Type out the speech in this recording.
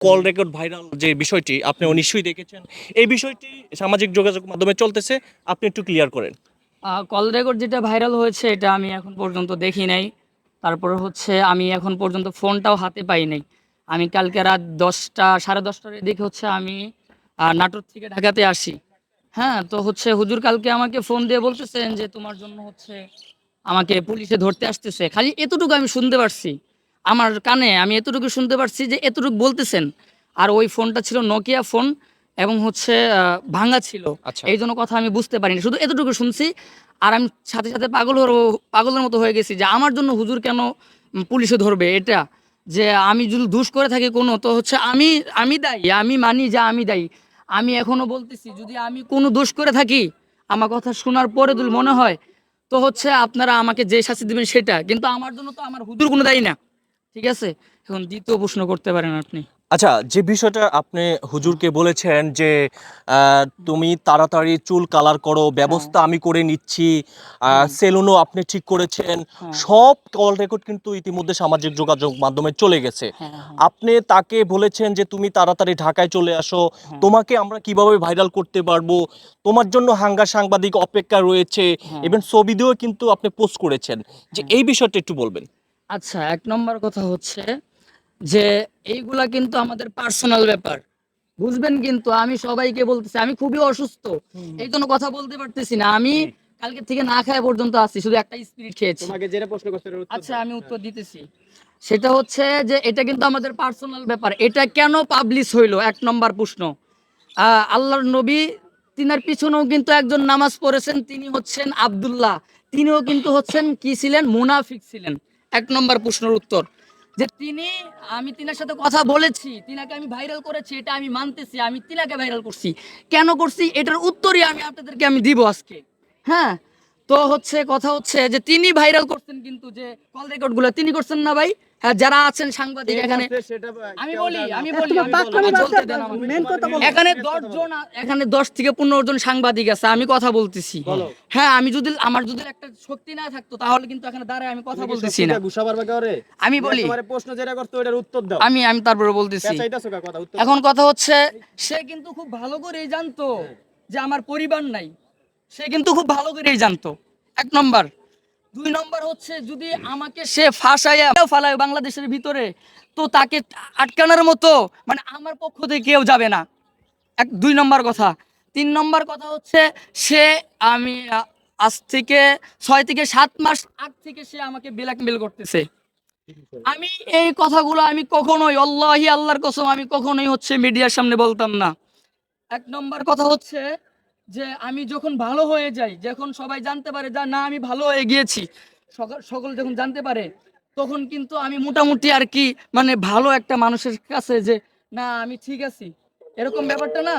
Call record viral যে বিষয়টি, আপনি নিশ্চয়ই দেখেছেন। এই বিষয়টি সামাজিক যোগাযোগ মাধ্যমে চলতেছে, আপনি একটু ক্লিয়ার করেন। কল রেকর্ড যেটা ভাইরাল হয়েছে, এটা আমি এখন পর্যন্ত দেখি নাই। তারপর হচ্ছে আমি এখন পর্যন্ত ফোনটাও হাতে পাই নাই। আমি কালকে রাত দশটা, সাড়ে দশটার দিকে হচ্ছে আমি নাটোর থেকে ঢাকাতে আসি। হ্যাঁ তো হচ্ছে হুজুর কালকে আমাকে ফোন দিয়ে বলতেছেন যে, তোমার জন্য হচ্ছে আমাকে পুলিশে ধরতে আসতেছে। খালি এতটুকু আমি শুনতে পারছি। আমার কানে আমি এতটুকু শুনতে পারছি যে এতটুকু বলতেছেন। আর ওই ফোনটা ছিল নোকিয়া ফোন এবং হচ্ছে আহ, ভাঙা ছিল। আচ্ছা। এই জন্য কথা আমি বুঝতে পারিনি। শুধু এতটুকু শুনছি আর আমি সাথে সাথে পাগল পাগলের মতো হয়ে গেছি যে আমার জন্য হুজুর কেন পুলিশে ধরবে? এটা যে আমি যদি দুষ করে থাকি কোনো তো হচ্ছে আমি আমি দায়ী আমি মানি যে আমি দায়ী। আমি এখনও বলতেছি যদি আমি কোনো দোষ করে থাকি আমার কথা শোনার পরে মনে হয় তো হচ্ছে আপনারা আমাকে যে শাস্তি দেবেন সেটা। কিন্তু আমার জন্য তো আমার হুজুর কোনো দায়ী না। ঠিক আছে? এখন দ্বিতীয় প্রশ্ন করতে পারেন আপনি। আচ্ছা যে বিষয়টা আপনি হুজুরকে বলেছেন যে তুমি তাড়াতাড়ি চুল কালার করো ব্যবস্থা আমি করে নিচ্ছি। সেলুনও আপনি ঠিক করেছেন। হ্যাঁ। সব কল রেকর্ড কিন্তু ইতিমধ্যে সামাজিক যোগাযোগ মাধ্যমে চলে গেছে। হ্যাঁ হ্যাঁ, আপনি তাকে বলেছেন যে তুমি তাড়াতাড়ি ঢাকায় চলে আসো। হ্যাঁ। তোমাকে আমরা কীভাবে ভাইরাল করতে পারব? তোমার জন্য হাঙ্গা সাংবাদিক অপেক্ষা রয়েছে। হ্যাঁ। এবং ছবি দিয়েও কিন্তু আপনি পোস্ট করেছেন। যে হ্যাঁ। এই বিষয়টা একটু বলবেন। আচ্ছা এক নম্বর কথা হচ্ছে যে এইগুলা কিন্তু আমাদের পার্সোনাল ব্যাপার। বুঝবেন কিন্তু আমি সবাইকে বলতেছি আমি খুবই অসুস্থ। এই জন্য কথা বলতে পারতেছি না। আমি কালকে থেকে না খায় পর্যন্ত আছি শুধু একটা স্পিরিট খেয়েছি। তোমাকে যেটা প্রশ্ন করছে আচ্ছা আমি উত্তর দিতেছি। সেটা হচ্ছে যে এটা কিন্তু আমাদের পার্সোনাল ব্যাপার। এটা কেন পাবলিশ হইল? এক নম্বর প্রশ্ন। আহ, আল্লাহর নবী তিনার পিছনেও কিন্তু একজন নামাজ পড়েছেন তিনি হচ্ছেন আব্দুল্লাহ। তিনিও কিন্তু হচ্ছেন কি ছিলেন? মুনাফিক ছিলেন। এক নম্বর প্রশ্নের উত্তর। যে তিনি, আমি তিনার সাথে কথা বলেছি, তিনাকে আমি ভাইরাল করেছি, এটা আমি মানতেছি, আমি তিনাকে ভাইরাল করছি। কেন করছি? এটার উত্তরই আমি আপনাদেরকে আমি দিব আজকে। হ্যাঁ? তো হচ্ছে, কথা হচ্ছে যে তিনি ভাইরাল করছেন কিন্তু যে কল রেকর্ডগুলো তিনি করছেন না ভাই? হ্যাঁ যারা আছেন সাংবাদিক এখানে আমি বলি আমি বলি এখানে দশ জন এখানে দশ থেকে পনেরো জন সাংবাদিক আছে আমি কথা বলতেছি। হ্যাঁ আমি যদি আমার যদি একটা শক্তি না থাকতো তাহলে কিন্তু এখানে দাঁড়ায় আমি কথা বলতেছি না? আমি বলি প্রশ্ন যেটা করতো ওটার উত্তর দাও। আমি আমি তারপরে বলতেছি। পেঁচাইতাছো কা কথা? উত্তর এখন কথা হচ্ছে সে কিন্তু খুব ভালো করেই জানতো যে আমার পরিবার নাই। সে কিন্তু খুব ভালো করেই জানতো। এক নম্বর। দুই নম্বর হচ্ছে যদি আমাকে সে ফাঁসাইয়া ফালায় বাংলাদেশের ভিতরে, তো তাকে আটকানোর মতো মানে আমার পক্ষ থেকে কেউ যাবে না। এক, দুই নম্বর কথা। তিন নম্বর কথা হচ্ছে সে আমি আজ থেকে ছয় থেকে সাত মাস আগ থেকে সে আমাকে ব্ল্যাকমেল করতেছে। আমি এই কথাগুলো আমি কখনোই, আল্লাহি আল্লাহর কসম, আমি কখনোই হচ্ছে মিডিয়ার সামনে বলতাম না। এক নম্বর কথা হচ্ছে যে আমি যখন ভালো হয়ে যাই, যখন সবাই জানতে পারে যা, না, আমি ভালো হয়ে গিয়েছি। সকল যখন জানতে পারে, তখন কিন্তু আমি মোটামুটি আর কি মানে ভালো একটা মানুষের কাছে যে, না, আমি ঠিক আছি। এরকম ব্যাপারটা না?